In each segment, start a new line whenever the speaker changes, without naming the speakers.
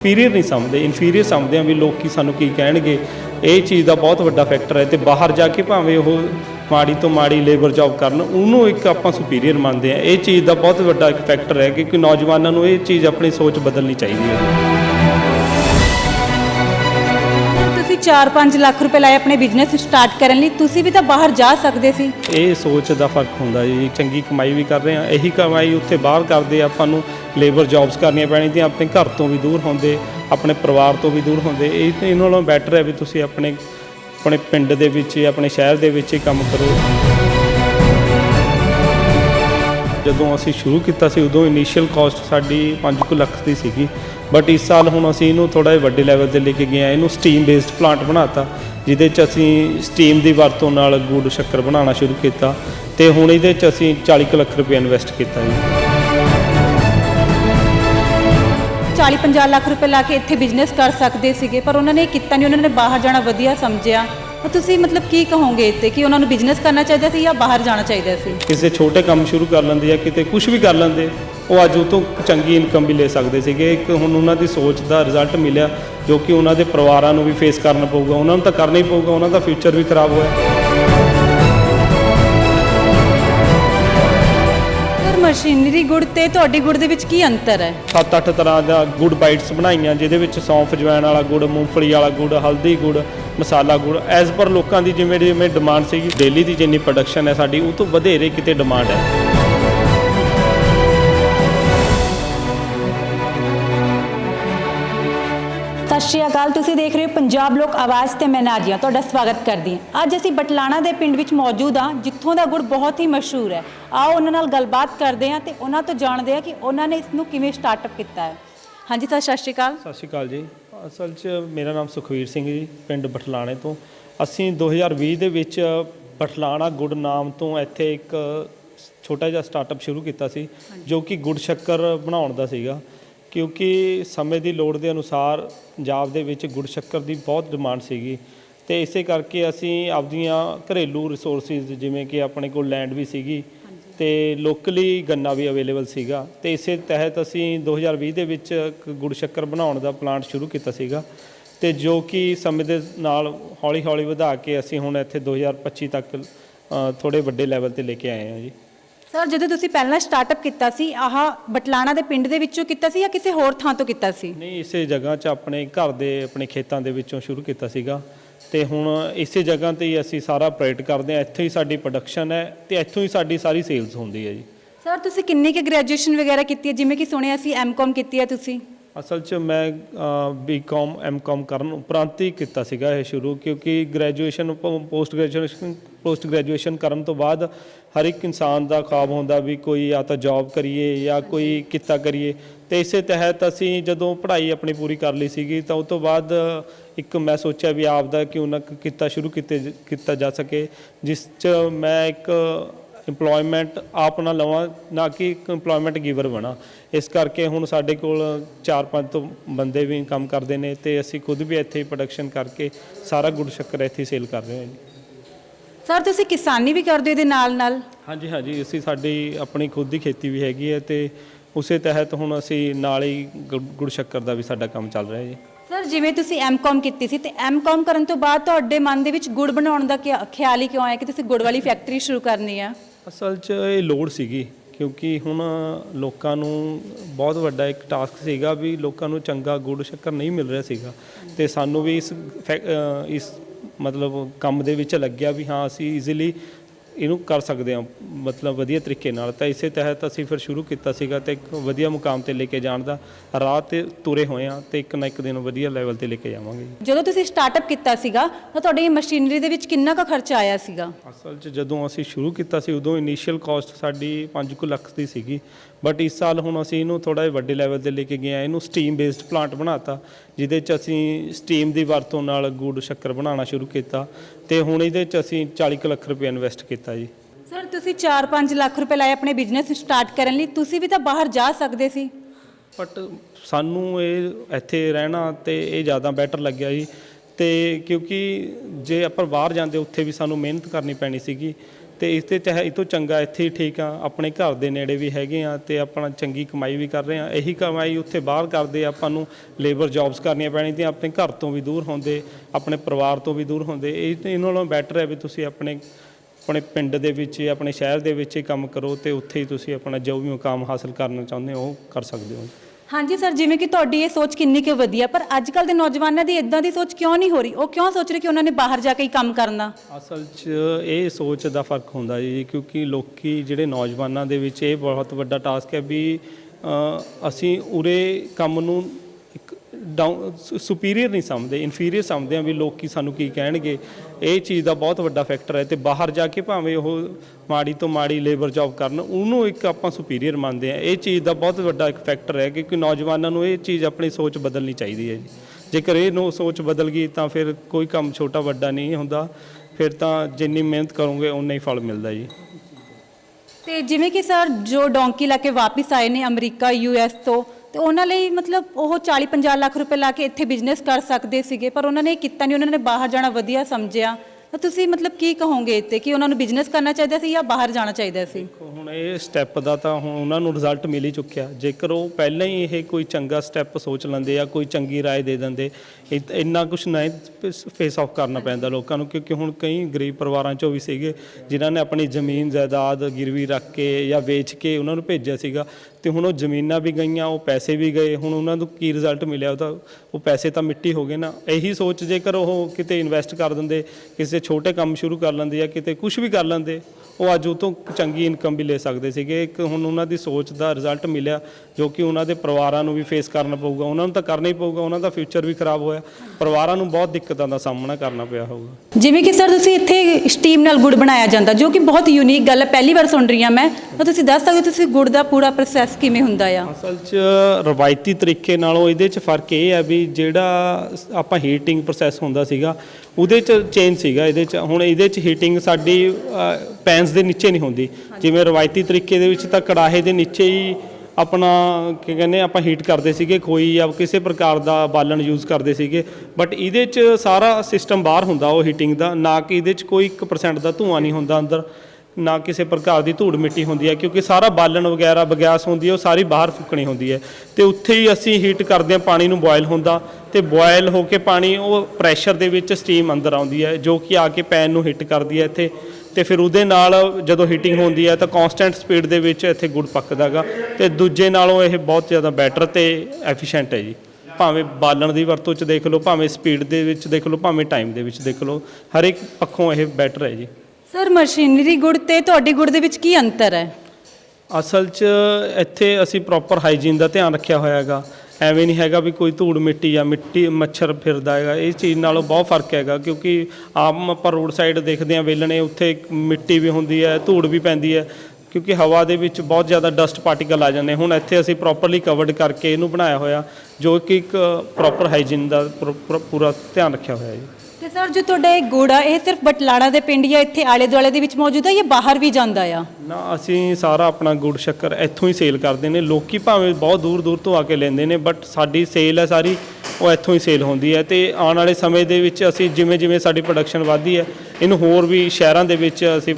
Superior ਨਹੀਂ ਸਮਝਦੇ inferior ਸਮਝਦੇ ਆ ਵੀ ਲੋਕੀ ਸਾਨੂੰ ਕੀ ਕਹਿਣਗੇ। ਇਹ ਚੀਜ਼ ਦਾ ਬਹੁਤ ਵੱਡਾ ਫੈਕਟਰ ਹੈ ਤੇ ਬਾਹਰ ਜਾ ਕੇ ਭਾਵੇਂ ਉਹ ਮਾੜੀ ਤੋਂ ਮਾੜੀ ਲੇਬਰ ਜੌਬ ਕਰਨ, ਉਹਨੂੰ ਇੱਕ ਆਪਾਂ ਸੁਪੀਰੀਅਰ ਮੰਨਦੇ ਆ। ਇਹ ਚੀਜ਼ ਦਾ ਬਹੁਤ ਵੱਡਾ ਇੱਕ ਫੈਕਟਰ ਹੈ ਕਿ ਕਿ ਨੌਜਵਾਨਾਂ ਨੂੰ ਇਹ ਚੀਜ਼ ਆਪਣੀ ਸੋਚ ਬਦਲਣੀ ਚਾਹੀਦੀ ਹੈ।
4-5 ਲੱਖ ਰੁਪਏ ਲਾਏ ਆਪਣੇ ਬਿਜ਼ਨਸ ਸਟਾਰਟ ਕਰਨ ਲਈ, ਤੁਸੀਂ ਵੀ ਤਾਂ ਬਾਹਰ ਜਾ ਸਕਦੇ ਸੀ।
ਇਹ ਸੋਚ ਦਾ ਫ਼ਰਕ ਹੁੰਦਾ ਜੀ, ਚੰਗੀ ਕਮਾਈ ਵੀ ਕਰ ਰਹੇ ਆ ਇਹੀ ਕਮਾਈ ਉੱਥੇ ਬਾਹਰ ਕਰਦੇ ਆਪਾਂ ਨੂੰ ਲੇਬਰ ਜੌਬਸ ਕਰਨੀਆਂ ਪੈਣੀਆਂ ਤੇ ਆਪਣੇ ਘਰ ਤੋਂ ਵੀ ਦੂਰ ਹੁੰਦੇ, ਆਪਣੇ ਪਰਿਵਾਰ ਤੋਂ ਵੀ ਦੂਰ ਹੁੰਦੇ, ਇਹ ਤੇ ਇਹਨਾਂ ਨਾਲੋਂ ਬੈਟਰ ਹੈ ਵੀ ਤੁਸੀਂ ਆਪਣੇ ਆਪਣੇ ਪਿੰਡ ਦੇ ਵਿੱਚ, ਆਪਣੇ ਸ਼ਹਿਰ ਦੇ ਵਿੱਚ ਹੀ ਕੰਮ ਕਰੋ। ਜਦੋਂ ਅਸੀਂ ਸ਼ੁਰੂ ਕੀਤਾ ਸੀ, ਉਦੋਂ ਇਨੀਸ਼ੀਅਲ ਕਾਸਟ ਸਾਡੀ 5 ਲੱਖ ਦੀ ਸੀਗੀ। ਬਟ ਇਸ ਸਾਲ ਹੁਣ ਅਸੀਂ ਇਹਨੂੰ ਥੋੜਾ ਜਿਹਾ ਵੱਡੇ ਲੈਵਲ ਤੇ ਲੈ ਕੇ ਗਏ ਆ ਇਹਨੂੰ ਸਟੀਮ ਬੇਸਡ ਪਲਾਂਟ ਬਣਾਤਾ ਜਿਹਦੇ ਚ ਅਸੀਂ ਸਟੀਮ ਦੀ ਵਰਤੋਂ ਨਾਲ ਗੁੜ ਸ਼ੱਕਰ ਬਣਾਉਣਾ ਸ਼ੁਰੂ ਕੀਤਾ ਤੇ ਹੁਣ ਇਹਦੇ ਚ ਅਸੀਂ 40 ਕੁ ਲੱਖ ਰੁਪਏ ਇਨਵੈਸਟ ਕੀਤਾ ਜੀ।
40-50 ਲੱਖ ਰੁਪਏ ਲਾ ਕੇ ਇੱਥੇ ਬਿਜ਼ਨਸ ਕਰ ਸਕਦੇ ਸੀਗੇ ਪਰ ਉਹਨਾਂ ਨੇ ਇਹ ਕੀਤਾ ਨਹੀਂ ਉਹਨਾਂ ਨੇ ਬਾਹਰ ਜਾਣਾ ਵਧੀਆ ਸਮਝਿਆ। ਤਾਂ ਤੁਸੀਂ ਮਤਲਬ ਕੀ ਕਹੋਗੇ ਇੱਥੇ ਕਿ ਉਹਨਾਂ ਨੂੰ ਬਿਜ਼ਨਸ ਕਰਨਾ ਚਾਹੀਦਾ ਸੀ ਜਾਂ ਬਾਹਰ ਜਾਣਾ ਚਾਹੀਦਾ ਸੀ?
ਕਿਸੇ ਛੋਟੇ ਕੰਮ ਸ਼ੁਰੂ ਕਰ ਲੈਂਦੇ ਆ ਕਿਤੇ ਕੁਝ ਵੀ ਕਰ ਲੈਂਦੇ ਉਹ ਅੱਜ ਉਹ ਤੋਂ ਚੰਗੀ ਇਨਕਮ ਵੀ ਲੈ ਸਕਦੇ ਸੀਗੇ। ਇੱਕ ਹੁਣ ਉਹਨਾਂ ਦੀ ਸੋਚ ਦਾ ਰਿਜ਼ਲਟ ਮਿਲਿਆ ਜੋ ਕਿ ਉਹਨਾਂ ਦੇ ਪਰਿਵਾਰਾਂ ਨੂੰ ਵੀ ਫੇਸ ਕਰਨਾ ਪਊਗਾ। ਉਹਨਾਂ ਨੂੰ ਤਾਂ ਕਰਨਾ ਹੀ ਪਊਗਾ ਉਹਨਾਂ ਦਾ ਫਿਊਚਰ ਵੀ ਖਰਾਬ ਹੋਇਆ।
ਮਸ਼ੀਨਰੀ ਗੁੜ ਤੇ ਤੁਹਾਡੀ ਗੁੜ ਦੇ ਵਿੱਚ ਕੀ ਅੰਤਰ ਹੈ?
ਸੱਤ ਅੱਠ ਤਰ੍ਹਾਂ ਦਾ ਗੁੱਡ ਬਾਈਟਸ ਬਣਾਈਆਂ ਜਿਹਦੇ ਵਿੱਚ ਸੌਂਫ ਜਵੈਣ ਵਾਲਾ ਗੁੜ ਮੂੰਗਫਲੀ ਵਾਲਾ ਗੁੜ ਹਲਦੀ ਗੁੜ ਮਸਾਲਾ ਗੁੜ। ਐਜ਼ ਪਰ ਲੋਕਾਂ ਦੀ ਜਿਵੇਂ ਜਿਵੇਂ ਡਿਮਾਂਡ ਸੀਗੀ ਡੇਲੀ ਦੀ ਜਿੰਨੀ ਪ੍ਰੋਡਕਸ਼ਨ ਹੈ ਸਾਡੀ ਉਹ ਤੋਂ ਵਧੇਰੇ ਕਿਤੇ ਡਿਮਾਂਡ ਹੈ।
ਸਤਿ ਸ਼੍ਰੀ ਅਕਾਲ ਤੁਸੀਂ ਦੇਖ ਰਹੇ ਹੋ ਪੰਜਾਬ ਲੋਕ ਆਵਾਜ਼ ਤੇ ਮੈਂ ਨਾਜੀਆ, ਤੁਹਾਡਾ ਸਵਾਗਤ ਕਰਦੀ ਹਾਂ। ਅੱਜ ਅਸੀਂ ਬਟਲਾਣਾ ਦੇ ਪਿੰਡ ਵਿੱਚ ਮੌਜੂਦ ਹਾਂ, ਜਿੱਥੋਂ ਦਾ ਗੁੜ ਬਹੁਤ ਹੀ ਮਸ਼ਹੂਰ ਹੈ। ਆਓ ਉਹਨਾਂ ਨਾਲ ਗੱਲਬਾਤ ਕਰਦੇ ਹਾਂ ਤੇ ਉਹਨਾਂ ਤੋਂ ਜਾਣਦੇ ਹਾਂ ਕਿ ਉਹਨਾਂ ਨੇ ਇਸ ਨੂੰ ਕਿਵੇਂ ਸਟਾਰਟਅਪ ਕੀਤਾ ਹੈ। ਹਾਂਜੀ ਸਰ ਸਤਿ ਸ਼੍ਰੀ ਅਕਾਲ।
ਸਤਿ ਸ਼੍ਰੀ ਅਕਾਲ ਜੀ। ਅਸਲ 'ਚ ਮੇਰਾ ਨਾਮ ਸੁਖਵੀਰ ਸਿੰਘ ਜੀ, ਪਿੰਡ ਬਠਲਾਣੇ ਤੋਂ। ਅਸੀਂ 2020 ਦੇ ਵਿੱਚ ਬਠਲਾਣਾ ਗੁੜ ਨਾਮ ਤੋਂ ਇੱਥੇ ਇੱਕ ਛੋਟਾ ਜਿਹਾ ਸਟਾਰਟਅਪ ਸ਼ੁਰੂ ਕੀਤਾ ਸੀ, ਜੋ ਕਿ ਗੁੜ ਸ਼ੱਕਰ ਬਣਾਉਣ ਦਾ ਸੀਗਾ। ਕਿਉਂਕਿ ਸਮੇਂ ਦੀ ਲੋੜ ਦੇ ਅਨੁਸਾਰ ਪੰਜਾਬ ਦੇ ਵਿੱਚ ਗੁੜ ਸ਼ੱਕਰ ਦੀ ਬਹੁਤ ਡਿਮਾਂਡ ਸੀਗੀ ਤੇ ਇਸੇ ਕਰਕੇ ਅਸੀਂ ਆਪਦੀਆਂ ਘਰੇਲੂ ਰਿਸੋਰਸਿਸ ਜਿਵੇਂ ਕਿ ਆਪਣੇ ਕੋਲ ਲੈਂਡ ਵੀ ਸੀਗੀ ਤੇ ਲੋਕਲੀ ਗੰਨਾ ਵੀ ਅਵੇਲੇਬਲ ਸੀਗਾ ਤੇ ਇਸੇ ਤਹਿਤ ਅਸੀਂ 2020 ਦੇ ਵਿੱਚ ਇੱਕ ਗੁੜ ਸ਼ੱਕਰ ਬਣਾਉਣ ਦਾ ਪਲਾਂਟ ਸ਼ੁਰੂ ਕੀਤਾ ਸੀਗਾ ਤੇ ਜੋ ਕਿ ਸਮੇਂ ਦੇ ਨਾਲ ਹੌਲੀ-ਹੌਲੀ ਵਧਾ ਕੇ ਅਸੀਂ ਹੁਣ ਇੱਥੇ 2025 ਤੱਕ ਥੋੜੇ ਵੱਡੇ ਲੈਵਲ ਤੇ ਲੈ ਕੇ ਆਏ ਹਾਂ ਜੀ।
ਸਰ ਜਦੋਂ ਤੁਸੀਂ ਪਹਿਲਾਂ ਸਟਾਰਟਅਪ ਕੀਤਾ ਸੀ ਆਹ ਬਟਲਾਣਾ ਦੇ ਪਿੰਡ ਦੇ ਵਿੱਚੋਂ ਕੀਤਾ ਸੀ ਜਾਂ ਕਿਸੇ ਹੋਰ ਥਾਂ ਤੋਂ ਕੀਤਾ ਸੀ?
ਨਹੀਂ ਇਸੇ ਜਗ੍ਹਾ 'ਚ ਆਪਣੇ ਘਰ ਦੇ ਆਪਣੇ ਖੇਤਾਂ ਦੇ ਵਿੱਚੋਂ ਸ਼ੁਰੂ ਕੀਤਾ ਸੀਗਾ। ਤੇ ਹੁਣ ਇਸੇ ਜਗ੍ਹਾ ਤੇ ਹੀ ਅਸੀਂ ਸਾਰਾ ਆਪਰੇਟ ਕਰਦੇ ਹਾਂ। ਇੱਥੇ ਹੀ ਸਾਡੀ ਪ੍ਰੋਡਕਸ਼ਨ ਹੈ ਤੇ ਇੱਥੋਂ ਹੀ ਸਾਡੀ ਸਾਰੀ ਸੇਲਸ ਹੁੰਦੀ ਹੈ ਜੀ।
ਸਰ ਤੁਸੀਂ ਕਿੰਨੀ ਕੁ ਗ੍ਰੈਜੂਏਸ਼ਨ ਵਗੈਰਾ ਕੀਤੀ ਹੈ? ਜਿਵੇਂ ਕਿ ਸੁਣਿਆ ਸੀ ਐਮਕਾਮ ਕੀਤੀ ਹੈ ਤੁਸੀਂ।
ਅਸਲ 'ਚ ਮੈਂ ਬੀਕਾਮ ਐਮਕਾਮ ਕਰਨ ਉਪਰੰਤ ਹੀ ਕੀਤਾ ਸੀਗਾ ਇਹ ਸ਼ੁਰੂ ਕਿਉਂਕਿ graduation post graduation post graduation ਕਰਨ ਤੋਂ ਬਾਅਦ ਹਰ ਇੱਕ ਇਨਸਾਨ ਦਾ ਖਾਬ ਹੁੰਦਾ ਵੀ ਕੋਈ ਜਾਂ ਤਾਂ ਜੌਬ ਕਰੀਏ ਜਾਂ ਕੋਈ ਕਿੱਤਾ ਕਰੀਏ। ਤੇ ਇਸੇ ਤਹਿਤ ਅਸੀਂ ਜਦੋਂ ਪੜ੍ਹਾਈ ਆਪਣੀ ਪੂਰੀ ਕਰ ਲਈ ਸੀਗੀ ਤਾਂ ਉਸ ਤੋਂ ਬਾਅਦ ਇੱਕ ਮੈਂ ਸੋਚਿਆ ਵੀ ਆਪ ਦਾ ਕਿਉਂ ਨਾ ਕਿੱਤਾ ਸ਼ੁਰੂ ਕੀਤੇ ਕੀਤਾ ਜਾ ਸਕੇ ਜਿਸ 'ਚ ਮੈਂ ਇੱਕ EMPLOYMENT ਆਪ ਨਾ ਲਵਾਂ ਨਾ ਕਿ ਇੱਕ EMPLOYMENT ਗਿਵਰ ਬਣਾ। ਇਸ ਕਰਕੇ ਹੁਣ ਸਾਡੇ ਕੋਲ 4-5 ਤੋਂ ਬੰਦੇ ਵੀ ਕੰਮ ਕਰਦੇ ਨੇ ਤੇ ਅਸੀਂ ਖੁਦ ਵੀ ਇੱਥੇ ਹੀ ਪ੍ਰੋਡਕਸ਼ਨ ਕਰਕੇ ਸਾਰਾ ਗੁੜ ਸ਼ੱਕਰ ਇੱਥੇ ਸੇਲ ਕਰ ਰਹੇ ਹਾਂ ਜੀ।
ਸਰ ਤੁਸੀਂ ਕਿਸਾਨੀ ਵੀ ਕਰਦੇ ਹੋ ਇਹਦੇ ਨਾਲ ਨਾਲ?
ਹਾਂਜੀ ਹਾਂਜੀ ਅਸੀਂ ਸਾਡੀ ਆਪਣੀ ਖੁਦ ਦੀ ਖੇਤੀ ਵੀ ਹੈਗੀ ਹੈ ਤੇ ਉਸੇ ਤਹਿਤ ਹੁਣ ਅਸੀਂ ਨਾਲ ਹੀ ਗੁੜ- ਗੁੜ ਸ਼ੱਕਰ ਦਾ ਵੀ ਸਾਡਾ ਕੰਮ ਚੱਲ ਰਿਹਾ ਜੀ।
ਸਰ ਜਿਵੇਂ ਤੁਸੀਂ ਐਮਕਾਮ ਕੀਤੀ ਸੀ ਤੇ ਐਮਕਾਮ ਕਰਨ ਤੋਂ ਬਾਅਦ ਤੁਹਾਡੇ ਮਨ ਦੇ ਵਿੱਚ ਗੁੜ ਬਣਾਉਣ ਦਾ ਕਿਆ- ਖਿਆਲ ਹੀ ਕਿਉਂ ਆਇਆ ਕਿ ਤੁਸੀਂ ਗੁੜ ਵਾਲੀ ਫੈਕਟਰੀ ਸ਼ੁਰੂ ਕਰਨੀ ਆ?
ਅਸਲ 'ਚ ਇਹ ਲੋੜ ਸੀਗੀ ਕਿਉਂਕਿ ਹੁਣ ਲੋਕਾਂ ਨੂੰ ਬਹੁਤ ਵੱਡਾ ਇੱਕ ਟਾਸਕ ਸੀਗਾ ਵੀ ਲੋਕਾਂ ਨੂੰ ਚੰਗਾ ਗੁੜ ਸ਼ੱਕਰ ਨਹੀਂ ਮਿਲ ਰਿਹਾ ਸੀਗਾ। ਤੇ ਸਾਨੂੰ ਵੀ ਇਸ ਫੈ- ਅ, ਇਸ ਮਤਲਬ ਕੰਮ ਦੇ ਵਿੱਚ ਲੱਗਿਆ ਵੀ ਹਾਂ ਅਸੀਂ ਈਜ਼ੀਲੀ ਇਹਨੂੰ ਕਰ ਸਕਦੇ ਹਾਂ ਮਤਲਬ ਵਧੀਆ ਤਰੀਕੇ ਨਾਲ। ਤਾਂ ਇਸੇ ਤਹਿਤ ਅਸੀਂ ਫਿਰ ਸ਼ੁਰੂ ਕੀਤਾ ਸੀਗਾ ਤੇ ਇੱਕ ਵਧੀਆ ਮੁਕਾਮ ਤੇ ਲੈ ਕੇ ਜਾਣ ਦਾ ਰਾਹ ਤੇ ਤੁਰੇ ਹੋਏ ਹਾਂ ਤੇ ਇੱਕ ਨਾ ਇੱਕ ਦਿਨ ਵਧੀਆ ਲੈਵਲ ਤੇ ਲੈ ਕੇ ਜਾਵਾਂਗੇ
ਜਦੋਂ ਤੁਸੀਂ ਸਟਾਰਟਅਪ ਕੀਤਾ ਸੀਗਾ ਤਾਂ ਤੁਹਾਡੀ ਮਸ਼ੀਨਰੀ ਦੇ ਵਿੱਚ ਕਿੰਨਾ ਕੁ ਖਰਚਾ ਆਇਆ ਸੀਗਾ?
ਅਸਲ 'ਚ ਜਦੋਂ ਅਸੀਂ ਸ਼ੁਰੂ ਕੀਤਾ ਸੀ ਉਦੋਂ ਇਨੀਸ਼ੀਅਲ ਕਾਸਟ ਸਾਡੀ 5 ਲੱਖ ਦੀ ਸੀਗੀ। ਬਟ ਇਸ ਸਾਲ ਹੁਣ ਅਸੀਂ ਇਹਨੂੰ ਥੋੜਾ ਜਿਹਾ ਵੱਡੇ ਲੈਵਲ ਤੇ ਲੈ ਕੇ ਗਏ ਆ ਇਹਨੂੰ ਸਟੀਮ ਬੇਸਡ ਪਲਾਂਟ ਬਣਾਤਾ ਜਿਹਦੇ 'ਚ ਅਸੀਂ ਸਟੀਮ ਦੀ ਵਰਤੋਂ ਨਾਲ ਗੁੜ ਸ਼ੱਕਰ ਬਣਾਉਣਾ ਸ਼ੁਰੂ ਕੀਤਾ ਤੇ ਹੁਣ ਇਹਦੇ 'ਚ ਅਸੀਂ 40 ਕੁ ਲੱਖ ਰੁਪਏ ਇਨਵੈਸਟ ਕੀਤਾ ਜੀ।
ਸਰ ਤੁਸੀਂ 4-5 ਲੱਖ ਰੁਪਏ ਲਾਏ ਆਪਣੇ ਬਿਜ਼ਨਸ ਸਟਾਰਟ ਕਰਨ ਲਈ ਤੁਸੀਂ ਵੀ ਤਾਂ ਬਾਹਰ ਜਾ ਸਕਦੇ ਸੀ।
ਬਟ ਸਾਨੂੰ ਇਹ ਇੱਥੇ ਰਹਿਣਾ ਤੇ ਇਹ ਜ਼ਿਆਦਾ ਬੈਟਰ ਲੱਗਿਆ ਜੀ। ਤੇ ਕਿਉਂਕਿ ਜੇ ਆਪਾਂ ਬਾਹਰ ਜਾਂਦੇ ਉੱਥੇ ਵੀ ਸਾਨੂੰ ਮਿਹਨਤ ਕਰਨੀ ਪੈਣੀ ਸੀਗੀ। ਤੇ ਇਸ ਤੇ ਚਾਹੇ ਇਹ ਤੋਂ ਚੰਗਾ ਇੱਥੇ ਹੀ ਠੀਕ ਆ, ਆਪਣੇ ਘਰ ਦੇ ਨੇੜੇ ਵੀ ਹੈਗੇ ਆ ਤੇ ਆਪਣਾ ਚੰਗੀ ਕਮਾਈ ਵੀ ਕਰ ਰਹੇ ਆ। ਇਹੀ ਕਮਾਈ ਉੱਥੇ ਬਾਹਰ ਕਰਦੇ ਆਪਾਂ ਨੂੰ ਲੇਬਰ ਜੌਬਸ ਕਰਨੀਆਂ ਪੈਣੀਆਂ ਤੇ ਆਪਣੇ ਘਰ ਤੋਂ ਵੀ ਦੂਰ ਹੁੰਦੇ, ਆਪਣੇ ਪਰਿਵਾਰ ਤੋਂ ਵੀ ਦੂਰ ਹੁੰਦੇ। ਇਹ ਤੇ ਇਹਨਾਂ ਨਾਲੋਂ ਬੈਟਰ ਹੈ ਵੀ ਤੁਸੀਂ ਆਪਣੇ ਆਪਣੇ ਪਿੰਡ ਦੇ ਵਿੱਚ, ਆਪਣੇ ਸ਼ਹਿਰ ਦੇ ਵਿੱਚ ਹੀ ਕੰਮ ਕਰੋ ਤੇ ਉੱਥੇ ਹੀ ਤੁਸੀਂ ਆਪਣਾ ਜੋ ਵੀ ਮੁਕਾਮ ਹਾਸਲ ਕਰਨਾ ਚਾਹੁੰਦੇ ਹੋ, ਉਹ ਕਰ ਸਕਦੇ ਹੋ।
ਹਾਂਜੀ ਸਰ, ਜਿਵੇਂ ਕਿ ਤੁਹਾਡੀ ਇਹ ਸੋਚ ਕਿੰਨੀ ਕੁ ਵਧੀਆ, ਪਰ ਅੱਜ ਕੱਲ ਦੇ ਨੌਜਵਾਨਾਂ ਦੀ ਇਦਾਂ ਦੀ ਸੋਚ ਕਿਉਂ ਨਹੀਂ ਹੋ ਰਹੀ? ਉਹ ਕਿਉਂ ਸੋਚ ਰਹੇ ਕਿ ਉਹਨਾਂ ਨੇ ਬਾਹਰ ਜਾ ਕੇ ਹੀ ਕੰਮ ਕਰਨਾ
ਅਸਲ 'ਚ ਇਹ ਸੋਚ ਦਾ ਫ਼ਰਕ ਹੁੰਦਾ ਜੀ, ਕਿਉਂਕਿ ਲੋਕੀ ਜਿਹੜੇ ਨੌਜਵਾਨਾਂ ਦੇ ਵਿੱਚ ਇਹ ਬਹੁਤ ਵੱਡਾ ਟਾਸਕ ਹੈ ਵੀ ਅਸੀਂ ਉਰੇ ਕੰਮ ਨੂੰ ਡਾਊਨ ਸੁਪੀਰੀਅਰ ਨਹੀਂ ਸਮਝਦੇ ਇਨਫੀਰੀਅਰ ਸਮਝਦੇ ਆ ਵੀ ਲੋਕੀ ਸਾਨੂੰ ਕੀ ਕਹਿਣਗੇ। ਇਹ ਚੀਜ਼ ਦਾ ਬਹੁਤ ਵੱਡਾ ਫੈਕਟਰ ਹੈ ਤੇ ਬਾਹਰ ਜਾ ਕੇ ਭਾਵੇਂ ਉਹ ਮਾੜੀ ਤੋਂ ਮਾੜੀ ਲੇਬਰ ਜੌਬ ਕਰਨ, ਉਹਨੂੰ ਇੱਕ ਆਪਾਂ ਸੁਪੀਰੀਅਰ ਮੰਨਦੇ ਆ। ਇਹ ਚੀਜ਼ ਦਾ ਬਹੁਤ ਵੱਡਾ ਇੱਕ ਫੈਕਟਰ ਹੈ ਕਿਉਂਕਿ ਨੌਜਵਾਨਾਂ ਨੂੰ ਇਹ ਚੀਜ਼ ਆਪਣੀ ਸੋਚ ਬਦਲਣੀ ਚਾਹੀਦੀ ਹੈ ਜੀ। ਜੇਕਰ ਇਹ ਨੂੰ ਸੋਚ ਬਦਲ ਗਈ ਤਾਂ ਫਿਰ ਕੋਈ ਕੰਮ ਛੋਟਾ ਵੱਡਾ ਨਹੀਂ ਹੁੰਦਾ, ਫਿਰ ਤਾਂ ਜਿੰਨੀ ਮਿਹਨਤ ਕਰੋਗੇ ਉਨਾ ਹੀ ਫਲ ਮਿਲਦਾ ਜੀ।
ਤੇ ਜਿਵੇਂ ਕਿ ਸਰ ਜੋ ਡੋਂਕੀ ਲੈ ਕੇ ਵਾਪਸ ਆਏ ਨੇ ਅਮਰੀਕਾ ਯੂਐਸ ਤੋਂ ਤੇ ਉਹਨਾਂ ਲਈ ਮਤਲਬ ਉਹ 40 50 ਲੱਖ ਰੁਪਏ ਲਾ ਕੇ ਇੱਥੇ ਬਿਜ਼ਨਸ ਕਰ ਸਕਦੇ ਸੀਗੇ ਪਰ ਉਹਨਾਂ ਨੇ ਇਹ ਕੀਤਾ ਨਹੀਂ ਉਹਨਾਂ ਨੇ ਬਾਹਰ ਜਾਣਾ ਵਧੀਆ ਸਮਝਿਆ ਤਾਂ ਤੁਸੀਂ ਮਤਲਬ ਕੀ ਕਹੋਗੇ ਇੱਥੇ ਕਿ ਉਹਨਾਂ ਨੂੰ ਬਿਜ਼ਨਸ ਕਰਨਾ ਚਾਹੀਦਾ ਸੀ ਜਾਂ ਬਾਹਰ ਜਾਣਾ ਚਾਹੀਦਾ ਸੀ
ਹੁਣ ਇਹ ਸਟੈਪ ਦਾ ਤਾਂ ਹੁਣ ਉਹਨਾਂ ਨੂੰ ਰਿਜ਼ਲਟ ਮਿਲ ਹੀ ਚੁੱਕਿਆ ਜੇਕਰ ਉਹ ਪਹਿਲਾਂ ਹੀ ਇਹ ਕੋਈ ਚੰਗਾ ਸਟੈਪ ਸੋਚ ਲੈਂਦੇ ਜਾਂ ਕੋਈ ਚੰਗੀ رائے ਦੇ ਦਿੰਦੇ ਇ- ਇੰਨਾ ਕੁਝ ਨਹੀਂ ਫੇਸ ਆਫ ਕਰਨਾ ਪੈਂਦਾ ਲੋਕਾਂ ਨੂੰ ਕਿਉਂਕਿ ਹੁਣ ਕਈ ਗਰੀਬ ਪਰਿਵਾਰਾਂ ਚੋਂ ਵੀ ਸੀਗੇ ਜਿਨ੍ਹਾਂ ਨੇ ਆਪਣੀ ਜ਼ਮੀਨ ਜਾਇਦਾਦ ਗਿਰਵੀ ਰੱਖ ਕੇ ਜਾਂ ਵੇਚ ਕੇ ਉਹਨਾਂ ਨੂੰ ਭੇਜਿਆ ਸੀਗਾ ਤੇ ਹੁਣ ਉਹ ਜ਼ਮੀਨਾਂ ਵੀ ਗਈਆਂ, ਉਹ ਪੈਸੇ ਵੀ ਗਏ, ਹੁਣ ਉਹਨਾਂ ਨੂੰ ਕੀ ਰਿਜ਼ਲਟ ਮਿਲਿਆ ਉਹਦਾ ਉਹ ਪੈਸੇ ਤਾਂ ਮਿੱਟੀ ਹੋ ਗਏ ਨਾ। ਇਹੀ ਸੋਚ ਜੇਕਰ ਉਹ ਕਿਤੇ ਇਨਵੈਸਟ ਕਰ ਦਿੰਦੇ, ਕਿਸੇ ਛੋਟੇ ਕੰਮ ਸ਼ੁਰੂ ਕਰ ਲੈਂਦੇ ਜਾਂ ਕਿਤੇ ਕੁਝ ਵੀ ਕਰ ਲੈਂਦੇ, ਉਹ ਅੱਜ ਉਹ ਤੋਂ ਚੰਗੀ ਇਨਕਮ ਵੀ ਲੈ ਸਕਦੇ ਸੀਗੇ। ਇੱਕ ਹੁਣ ਉਹਨਾਂ ਦੀ ਸੋਚ ਦਾ ਰਿਜ਼ਲਟ ਮਿਲਿਆ, ਜੋ ਕਿ ਉਹਨਾਂ ਦੇ ਪਰਿਵਾਰਾਂ ਨੂੰ ਵੀ ਫੇਸ ਕਰਨਾ ਪਊਗਾ। ਉਹਨਾਂ ਨੂੰ ਤਾਂ ਕਰਨਾ ਹੀ ਪਊਗਾ, ਉਹਨਾਂ ਦਾ ਫਿਊਚਰ ਵੀ ਖਰਾਬ ਹੋਇਆ। ਪਰਿਵਾਰਾਂ ਨੂੰ ਬਹੁਤ ਦਿੱਕਤਾਂ ਦਾ ਸਾਹਮਣਾ ਕਰਨਾ ਪਿਆ ਹੋਊਗਾ।
ਜਿਵੇਂ ਕਿ ਸਰ ਤੁਸੀਂ ਇੱਥੇ ਸਟੀਮ ਨਾਲ ਗੁੜ ਬਣਾਇਆ ਜਾਂਦਾ, ਜੋ ਕਿ ਬਹੁਤ ਯੂਨੀਕ ਗੱਲ ਹੈ। ਪਹਿਲੀ ਵਾਰ ਸੁਣ ਰਹੀ ਹਾਂ ਮੈਂ। ਤਾਂ ਤੁਸੀਂ ਦੱਸ ਸਕਦੇ ਹੋ, ਤੁਸੀਂ ਗੁੜ ਦਾ ਪੂਰਾ ਪ੍ਰੋਸੈਸ ਕਿਵੇਂ ਹੁੰਦਾ ਆ?
ਅਸਲ 'ਚ ਰਵਾਇਤੀ ਤਰੀਕੇ ਨਾਲੋਂ ਇਹਦੇ 'ਚ ਫ਼ਰਕ ਇਹ ਹੈ ਵੀ ਜਿਹੜਾ ਆਪਾਂ ਹੀਟਿੰਗ ਪ੍ਰੋਸੈਸ ਹੁੰਦਾ ਸੀਗਾ ਉਹਦੇ 'ਚ ਚੇਂਜ ਸੀਗਾ ਇਹਦੇ 'ਚ। ਹੁਣ ਇਹਦੇ 'ਚ ਹੀਟਿੰਗ ਸਾਡੀ ਪੈਨਸ ਦੇ ਨੀਚੇ ਨਹੀਂ ਹੁੰਦੀ। ਜਿਵੇਂ ਰਵਾਇਤੀ ਤਰੀਕੇ ਦੇ ਵਿੱਚ ਤਾਂ ਕੜਾਹੇ ਦੇ ਨੀਚੇ ਹੀ ਆਪਣਾ ਕੀ ਕਹਿੰਦੇ ਆਪਾਂ ਹੀਟ ਕਰਦੇ ਸੀਗੇ ਕੋਈ ਜਾਂ ਕਿਸੇ ਪ੍ਰਕਾਰ ਦਾ ਬਾਲਣ ਯੂਜ਼ ਕਰਦੇ ਸੀਗੇ। ਬਟ ਇਹਦੇ 'ਚ ਸਾਰਾ ਸਿਸਟਮ ਬਾਹਰ ਹੁੰਦਾ ਉਹ ਹੀਟਿੰਗ ਦਾ ਨਾ ਕਿ ਇਹਦੇ 'ਚ ਕੋਈ 1% ਦਾ ਧੂਆਂ ਨਹੀਂ ਹੁੰਦਾ ਅੰਦਰ। ਨਾ ਕਿਸੇ ਪ੍ਰਕਾਰ ਦੀ ਧੂੜ ਮਿੱਟੀ ਹੁੰਦੀ ਹੈ, ਕਿਉਂਕਿ ਸਾਰਾ ਬਾਲਣ ਵਗੈਰਾ ਬਗੈਸ ਹੁੰਦੀ ਹੈ, ਉਹ ਸਾਰੀ ਬਾਹਰ ਫੁੱਕਣੀ ਹੁੰਦੀ ਹੈ। ਤੇ ਉੱਥੇ ਹੀ ਅਸੀਂ ਹੀਟ ਕਰਦੇ ਹਾਂ, ਪਾਣੀ ਨੂੰ ਬੋਇਲ ਹੁੰਦਾ। ਤੇ ਬੋਇਲ ਹੋ ਕੇ ਪਾਣੀ ਉਹ ਪ੍ਰੈਸ਼ਰ ਦੇ ਵਿੱਚ ਸਟੀਮ ਅੰਦਰ ਆਉਂਦੀ ਹੈ, ਜੋ ਕਿ ਆ ਕੇ ਪੈਨ ਨੂੰ ਹਿੱਟ ਕਰਦੀ ਹੈ ਇੱਥੇ। ਤੇ ਫਿਰ ਉਹਦੇ ਨਾਲ ਜਦੋਂ ਹੀਟਿੰਗ ਹੁੰਦੀ ਹੈ, ਤਾਂ ਕਨਸਟੈਂਟ ਸਪੀਡ ਦੇ ਵਿੱਚ ਇੱਥੇ ਗੁੜ ਪੱਕਦਾਗਾ ਤੇ ਦੂਜੇ ਨਾਲੋਂ ਇਹ ਬਹੁਤ ਜ਼ਿਆਦਾ ਬੈਟਰ ਤੇ ਐਫੀਸ਼ੀਐਂਟ ਹੈ ਜੀ। ਭਾਵੇਂ ਬਾਲਣ ਦੀ ਵਰਤੋਂ ਚ ਦੇਖ ਲਓ, ਭਾਵੇਂ ਸਪੀਡ ਦੇ ਵਿੱਚ ਦੇਖ ਲਓ, ਭਾਵੇਂ ਟਾਈਮ ਦੇ ਵਿੱਚ ਦੇਖ ਲਓ ਹਰ ਇੱਕ ਪੱਖੋਂ ਇਹ ਬੈਟਰ ਹੈ ਜੀ।
ਸਰ ਮਸ਼ੀਨਰੀ ਗੁੜ ਤੇ ਤੁਹਾਡੀ ਗੁੜ ਦੇ ਵਿੱਚ ਕੀ ਅੰਤਰ ਹੈ?
ਅਸਲ 'ਚ ਇੱਥੇ ਅਸੀਂ ਪ੍ਰੋਪਰ ਹਾਈਜੀਨ ਦਾ ਧਿਆਨ ਰੱਖਿਆ ਹੋਇਆ ਹੈਗਾ। ਐਵੇਂ ਨਹੀਂ ਹੈਗਾ ਵੀ ਕੋਈ ਧੂੜ ਮਿੱਟੀ ਜਾਂ ਮਿੱਟੀ, ਮੱਛਰ ਫਿਰਦਾ ਹੈਗਾ। ਇਹ ਚੀਜ਼ ਨਾਲੋਂ ਬਹੁਤ ਫ਼ਰਕ ਹੈਗਾ ਕਿਉਂਕਿ ਆਮ ਆਪਾਂ ਰੋਡ ਸਾਈਡ ਦੇਖਦੇ ਹਾਂ, ਵੇਲਣੇ, ਉੱਥੇ ਮਿੱਟੀ ਵੀ ਹੁੰਦੀ ਹੈ, ਧੂੜ ਵੀ ਪੈਂਦੀ ਹੈ। ਕਿਉਂਕਿ ਹਵਾ ਦੇ ਵਿੱਚ ਬਹੁਤ ਜ਼ਿਆਦਾ ਡਸਟ ਪਾਰਟੀਕਲ ਆ ਜਾਂਦੇ। ਹੁਣ ਇੱਥੇ ਅਸੀਂ ਪ੍ਰੋਪਰਲੀ ਕਵਰਡ ਕਰਕੇ ਇਹਨੂੰ ਬਣਾਇਆ ਹੋਇਆ, ਜੋ ਕਿ ਇੱਕ ਪ੍ਰੋਪਰ ਹਾਈਜੀਨ ਦਾ, ਪ੍ਰੋ- ਪੂਰਾ ਧਿਆਨ ਰੱਖਿਆ ਹੋਇਆ ਹੈ
ਤੇ ਸਰ ਜੋ ਤੁਹਾਡਾ ਇਹ ਗੁੜ ਆ ਇਹ ਸਿਰਫ ਬਟਲਾਣਾ ਦੇ ਪਿੰਡ ਜਾਂ ਇੱਥੇ ਆਲੇ ਦੁਆਲੇ ਦੇ ਵਿੱਚ ਮੌਜੂਦ ਹੈ ਜਾਂ ਬਾਹਰ ਵੀ ਜਾਂਦਾ ਆ?
ਨਾ ਅਸੀਂ ਸਾਰਾ ਆਪਣਾ ਗੁੜ ਸ਼ੱਕਰ ਇੱਥੋਂ ਹੀ ਸੇਲ ਕਰਦੇ ਨੇ। ਲੋਕੀ ਭਾਵੇਂ ਬਹੁਤ ਦੂਰ ਦੂਰ ਤੋਂ ਆ ਕੇ ਲੈਂਦੇ ਨੇ ਬਟ ਸਾਡੀ ਸੇਲ ਹੈ ਸਾਰੀ ਉਹ ਇੱਥੋਂ ਹੀ ਸੇਲ ਹੁੰਦੀ ਹੈ ਤੇ ਆਉਣ ਵਾਲੇ ਸਮੇਂ ਦੇ ਵਿੱਚ ਅਸੀਂ ਜਿਵੇਂ ਜਿਵੇਂ ਸਾਡੀ ਪ੍ਰੋਡਕਸ਼ਨ ਵਧਦੀ ਹੈ ਇਹਨੂੰ ਹੋਰ ਵੀ ਸ਼ਹਿਰਾਂ ਦੇ ਵਿੱਚ ਅਸੀਂ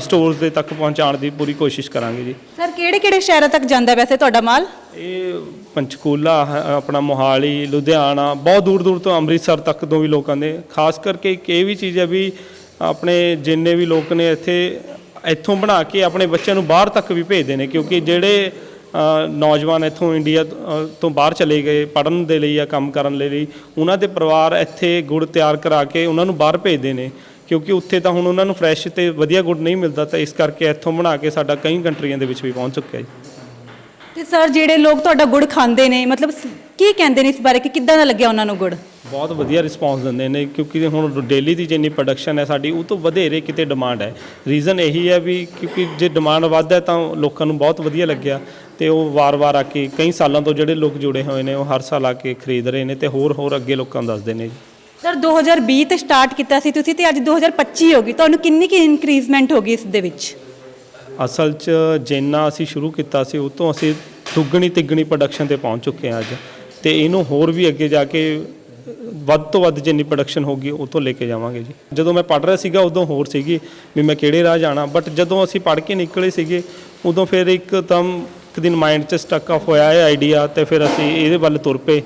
ਸਟੋਰਸ ਦੇ ਤੱਕ ਪਹੁੰਚਾਉਣ ਦੀ ਪੂਰੀ ਕੋਸ਼ਿਸ਼ ਕਰਾਂਗੇ ਜੀ।
ਸਰ ਕਿਹੜੇ ਕਿਹੜੇ ਸ਼ਹਿਰਾਂ ਤੱਕ ਜਾਂਦਾ ਵੈਸੇ ਤੁਹਾਡਾ ਮਾਲ?
ਇਹ ਪੰਚਕੂਲਾ ਆਪਣਾ ਮੋਹਾਲੀ, ਲੁਧਿਆਣਾ, ਬਹੁਤ ਦੂਰ ਦੂਰ ਤੋਂ ਅੰਮ੍ਰਿਤਸਰ ਤੱਕ ਤੋਂ ਵੀ ਲੋਕ ਆਉਂਦੇ ਖਾਸ ਕਰਕੇ ਇੱਕ ਇਹ ਵੀ ਚੀਜ਼ ਹੈ ਵੀ ਆਪਣੇ ਜਿੰਨੇ ਵੀ ਲੋਕ ਨੇ ਇੱਥੇ, ਇੱਥੋਂ ਬਣਾ ਕੇ ਆਪਣੇ ਬੱਚਿਆਂ ਨੂੰ ਬਾਹਰ ਤੱਕ ਵੀ ਭੇਜਦੇ ਨੇ, ਕਿਉਂਕਿ ਜਿਹੜੇ ਨੌਜਵਾਨ ਇੱਥੋਂ ਇੰਡੀਆ ਤੋਂ ਬਾਹਰ ਚਲੇ ਗਏ ਪੜਨ ਦੇ ਲਈ ਜਾਂ ਕੰਮ ਕਰਨ ਦੇ ਲਈ, ਉਹਨਾਂ ਦੇ ਪਰਿਵਾਰ ਇੱਥੇ ਗੁੜ ਤਿਆਰ ਕਰਾ ਕੇ ਉਹਨਾਂ ਨੂੰ ਬਾਹਰ ਭੇਜਦੇ ਨੇ, ਕਿਉਂਕਿ ਉੱਥੇ ਤਾਂ ਹੁਣ ਉਹਨਾਂ ਨੂੰ ਫਰੈਸ਼ ਤੇ ਵਧੀਆ ਗੁੜ ਨਹੀਂ ਮਿਲਦਾ, ਤਾਂ ਇਸ ਕਰਕੇ ਇੱਥੋਂ ਬਣਾ ਕੇ ਸਾਡਾ ਕਈ ਕੰਟਰੀਆਂ ਦੇ ਵਿੱਚ ਵੀ ਪਹੁੰਚ ਚੁੱਕਿਆ ਜੀ।
ਤੇ ਸਰ ਜਿਹੜੇ ਲੋਕ ਤੁਹਾਡਾ ਗੁੜ ਖਾਂਦੇ ਨੇ ਮਤਲਬ ਸ- ਕੀ ਕਹਿੰਦੇ ਨੇ ਇਸ ਬਾਰੇ? ਕਿ ਕਿੱਦਾਂ ਦਾ ਲੱਗਿਆ ਉਹਨਾਂ ਨੂੰ ਗੁੜ?
ਬਹੁਤ ਵਧੀਆ ਰਿਸਪੌਂਸ ਦਿੰਦੇ ਨੇ ਕਿਉਂਕਿ ਹੁਣ ਡੇਲੀ ਦੀ ਜਿੰਨੀ ਪ੍ਰੋਡਕਸ਼ਨ ਹੈ ਸਾਡੀ ਉਹ ਤੋਂ ਵਧੇਰੇ ਕਿਤੇ ਡਿਮਾਂਡ ਹੈ। ਰੀਜ਼ਨ ਇਹੀ ਹੈ ਵੀ ਕਿਉਂਕਿ ਜੇ ਡਿਮਾਂਡ ਵੱਧ ਹੈ ਤਾਂ ਲੋਕਾਂ ਨੂੰ ਬਹੁਤ ਵਧੀਆ ਲੱਗਿਆ ਤੇ ਉਹ ਵਾਰ-ਵਾਰ ਆ ਕੇ ਕਈ ਸਾਲਾਂ ਤੋਂ ਜਿਹੜੇ ਲੋਕ ਜੁੜੇ ਹੋਏ ਨੇ ਉਹ ਹਰ ਸਾਲ ਆ ਕੇ ਖਰੀਦ ਰਹੇ ਨੇ ਤੇ ਹੋਰ-ਹੋਰ ਅੱਗੇ ਲੋਕਾਂ ਨੂੰ ਦੱਸਦੇ ਨੇ ਜੀ।
ਸਰ 2020 ਤੇ ਸਟਾਰਟ ਕੀਤਾ ਸੀ ਤੁਸੀਂ ਤੇ ਅੱਜ 2025 ਹੋ ਗਈ। ਤੁਹਾਨੂੰ ਕਿੰਨੀ ਕੀ ਇਨਕਰੀਜ਼ਮੈਂਟ ਹੋ ਗਈ ਇਸ ਦੇ ਵਿੱਚ?
ਅਸਲ 'ਚ ਜਿੰਨਾ ਅਸੀਂ ਸ਼ੁਰੂ ਕੀਤਾ ਸੀ, ਉਹ ਤੋਂ ਅਸੀਂ ਦੁੱਗਣੀ ਤਿੱਗਣੀ ਪ੍ਰੋਡਕਸ਼ਨ ਤੇ ਪਹੁੰਚ ਚੁੱਕੇ ਹਾਂ ਅੱਜ। ਤੇ ਇਹਨੂੰ ਹੋਰ ਵੀ ਅੱਗੇ ਜਾ ਕੇ ਵੱਧ ਤੋਂ ਵੱਧ ਜਿੰਨੀ ਪ੍ਰੋਡਕਸ਼ਨ ਹੋਗੀ ਉਹ ਤੋਂ ਲੈ ਕੇ ਜਾਵਾਂਗੇ ਜੀ। ਜਦੋਂ ਮੈਂ ਪੜ੍ਹ ਰਿਹਾ ਸੀਗਾ, ਉਦੋਂ ਹੋਰ ਸੀਗੀ ਵੀ ਮੈਂ ਕਿਹੜੇ ਰਾਹ ਜਾਣਾ। ਬਟ ਜਦੋਂ ਅਸੀਂ ਪੜ੍ਹ ਕੇ ਨਿਕਲੇ ਸੀਗੇ, ਉਦੋਂ ਫਿਰ ਇੱਕਦਮ ਇੱਕ ਦਿਨ ਮਾਈਂਡ 'ਚ ਸਟਕ ਆਫ ਹੋਇਆ ਇਹ ਆਈਡੀਆ ਤੇ ਫਿਰ ਅਸੀਂ ਇਹਦੇ ਵੱਲ ਤੁਰ ਪਏ।